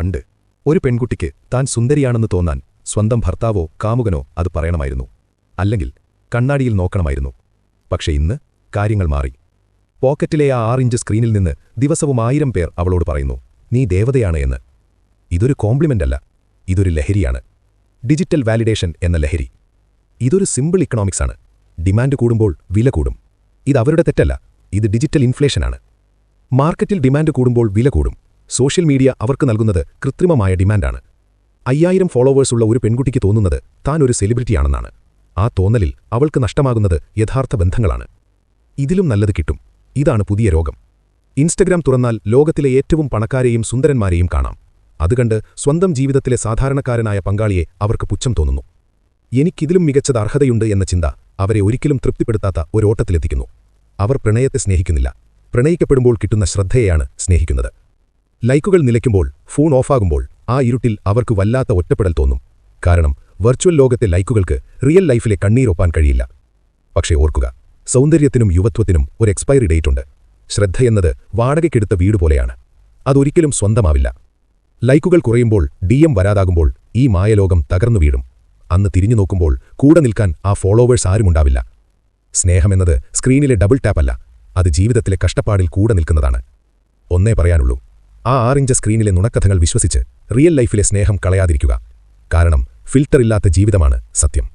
പണ്ട് ഒരു പെൺകുട്ടിക്ക് താൻ സുന്ദരിയാണെന്ന് തോന്നാൻ സ്വന്തം ഭർത്താവോ കാമുകനോ അത് പറയണമായിരുന്നു. അല്ലെങ്കിൽ കണ്ണാടിയിൽ നോക്കണമായിരുന്നു. പക്ഷെ ഇന്ന് കാര്യങ്ങൾ മാറി. പോക്കറ്റിലെ ആ ആറിഞ്ച് സ്ക്രീനിൽ നിന്ന് ദിവസവും ആയിരം പേർ അവളോട് പറയുന്നു നീ ദേവതയാണ് എന്ന്. ഇതൊരു കോംപ്ലിമെന്റല്ല ഇതൊരു ലഹരിയാണ്. ഡിജിറ്റൽ വാലിഡേഷൻ എന്ന ലഹരി. ഇതൊരു സിമ്പിൾ ഇക്കണോമിക്സാണ് ഡിമാൻഡ് കൂടുമ്പോൾ വില കൂടും. ഇത് അവരുടെ തെറ്റല്ല ഇത് ഡിജിറ്റൽ ഇൻഫ്ലേഷനാണ് മാർക്കറ്റിൽ ഡിമാൻഡ് കൂടുമ്പോൾ വില കൂടും. സോഷ്യൽ മീഡിയ അവർക്ക് നൽകുന്നത് കൃത്രിമമായ ഡിമാൻഡാണ്. അയ്യായിരം ഫോളോവേഴ്സുള്ള ഒരു പെൺകുട്ടിക്ക് തോന്നുന്നത് താൻ ഒരു സെലിബ്രിറ്റിയാണെന്നാണ്. ആ തോന്നലിൽ അവൾക്ക് നഷ്ടമാകുന്നത് യഥാർത്ഥ ബന്ധങ്ങളാണ്. ഇതിലും നല്ലത് കിട്ടും. ഇതാണ് പുതിയ രോഗം. ഇൻസ്റ്റഗ്രാം തുറന്നാൽ ലോകത്തിലെ ഏറ്റവും പണക്കാരെയും സുന്ദരന്മാരെയും കാണാം. അതുകണ്ട് സ്വന്തം ജീവിതത്തിലെ സാധാരണക്കാരനായ പങ്കാളിയെ അവർക്ക് പുച്ഛം തോന്നുന്നു. എനിക്കിതിലും മികച്ചത് അർഹതയുണ്ട് എന്ന ചിന്ത അവരെ ഒരിക്കലും തൃപ്തിപ്പെടുത്താത്ത ഒരോട്ടത്തിലെത്തിക്കുന്നു അവർ പ്രണയത്തെ സ്നേഹിക്കുന്നില്ല. പ്രണയിക്കപ്പെടുമ്പോൾ കിട്ടുന്ന ശ്രദ്ധയെയാണ് സ്നേഹിക്കുന്നത്. ലൈക്കുകൾ നിലയ്ക്കുമ്പോൾ ഫോൺ ഓഫാകുമ്പോൾ ആ ഇരുട്ടിൽ അവർക്ക് വല്ലാത്ത ഒറ്റപ്പെടൽ തോന്നും. കാരണം വെർച്വൽ ലോകത്തെ ലൈക്കുകൾക്ക് റിയൽ ലൈഫിലെ കണ്ണീരൊപ്പാൻ കഴിയില്ല. പക്ഷേ ഓർക്കുക സൗന്ദര്യത്തിനും യുവത്വത്തിനും ഒരു എക്സ്പയറി ഡേറ്റുണ്ട് ശ്രദ്ധയെന്നത് വാടകയ്ക്കെടുത്ത വീട് പോലെയാണ്. അതൊരിക്കലും സ്വന്തമാവില്ല. ലൈക്കുകൾ കുറയുമ്പോൾ ഡി എം വരാതാകുമ്പോൾ ഈ മായലോകം തകർന്നു വീഴും. അന്ന് തിരിഞ്ഞു നോക്കുമ്പോൾ കൂടെ നിൽക്കാൻ ആ ഫോളോവേഴ്സ് ആരുമുണ്ടാവില്ല സ്നേഹമെന്നത് സ്ക്രീനിലെ ഡബിൾ ടാപ്പല്ല അത് ജീവിതത്തിലെ കഷ്ടപ്പാടിൽ കൂടെ നിൽക്കുന്നതാണ്. ഒന്നേ പറയാനുള്ളൂ ആ ആറിഞ്ച് സ്ക്രീനിലെ നുണക്കഥകൾ വിശ്വസിച്ച് റിയൽ ലൈഫിലെ സ്നേഹം കളയാതിരിക്കുക. കാരണം ഫിൽട്ടറില്ലാത്ത ജീവിതമാണ് സത്യം.